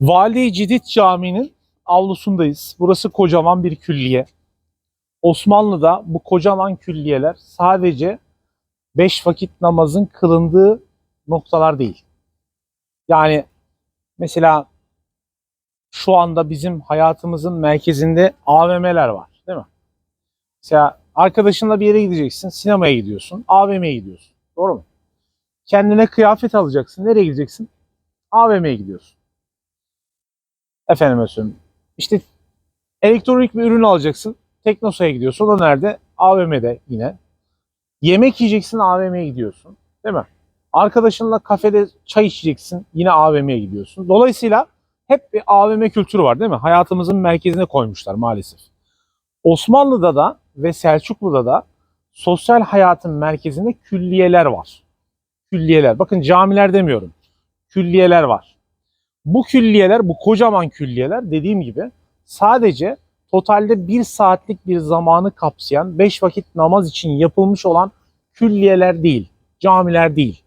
Valide-i Cidid Camii'nin avlusundayız. Burası kocaman bir külliye. Osmanlı'da bu kocaman külliyeler sadece beş vakit namazın kılındığı noktalar değil. Yani mesela şu anda bizim hayatımızın merkezinde AVM'ler var değil mi? Mesela arkadaşınla bir yere gideceksin, sinemaya gidiyorsun, AVM'ye gidiyorsun. Doğru mu? Kendine kıyafet alacaksın. Nereye gideceksin? AVM'ye gidiyorsun. Efendim söyleyeyim. İşte elektronik bir ürün alacaksın. Teknosa'ya gidiyorsun. O da nerede? AVM'de yine. Yemek yiyeceksin AVM'ye gidiyorsun. Değil mi? Arkadaşınla kafede çay içeceksin. Yine AVM'ye gidiyorsun. Dolayısıyla hep bir AVM kültürü var değil mi? Hayatımızın merkezine koymuşlar maalesef. Osmanlı'da da ve Selçuklu'da da sosyal hayatın merkezinde külliyeler var. Külliyeler. Bakın camiler demiyorum. Külliyeler var. Bu külliyeler, bu kocaman külliyeler dediğim gibi sadece totalde bir saatlik bir zamanı kapsayan beş vakit namaz için yapılmış olan külliyeler değil, camiler değil.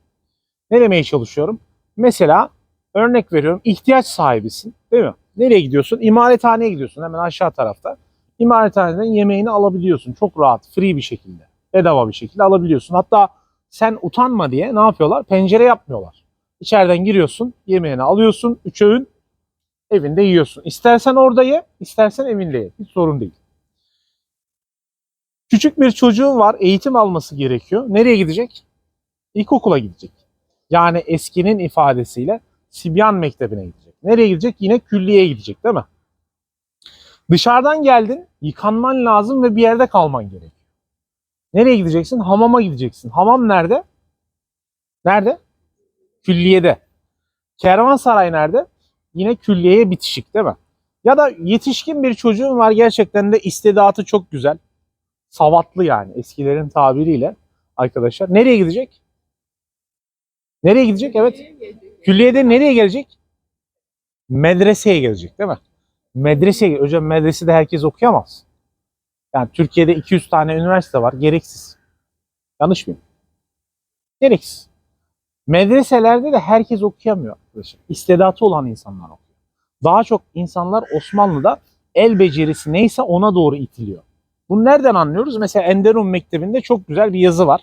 Ne demeye çalışıyorum? Mesela örnek veriyorum ihtiyaç sahibisin değil mi? Nereye gidiyorsun? İmarethaneye gidiyorsun hemen aşağı tarafta. İmarethaneden yemeğini alabiliyorsun çok rahat, free bir şekilde, bedava bir şekilde alabiliyorsun. Hatta sen utanma diye ne yapıyorlar? Pencere yapmıyorlar. İçeriden giriyorsun, yemeğini alıyorsun, üç öğün evinde yiyorsun. İstersen orada ye, istersen evinde ye. Hiç sorun değil. Küçük bir çocuğun var, eğitim alması gerekiyor. Nereye gidecek? İlkokula gidecek. Yani eskinin ifadesiyle Sibyan Mektebi'ne gidecek. Nereye gidecek? Yine külliyeye gidecek değil mi? Dışarıdan geldin, yıkanman lazım ve bir yerde kalman gerekiyor. Nereye gideceksin? Hamama gideceksin. Hamam nerede? Nerede? Külliyede. Kervansaray nerede? Yine külliyeye bitişik değil mi? Ya da yetişkin bir çocuğun var gerçekten de istidatı çok güzel. Savatlı yani eskilerin tabiriyle arkadaşlar. Nereye gidecek? Nereye gidecek? Evet. Külliyede nereye gelecek? Medreseye gelecek değil mi? Medreseye, hocam medresede herkes okuyamaz. Yani Türkiye'de 200 tane üniversite var. Gereksiz. Yanlış mıyım? Gereksiz. Medreselerde de herkes okuyamıyor arkadaşlar. İstidatı olan insanlar okuyor. Daha çok insanlar Osmanlı'da el becerisi neyse ona doğru itiliyor. Bunu nereden anlıyoruz? Mesela Enderun Mektebi'nde çok güzel bir yazı var.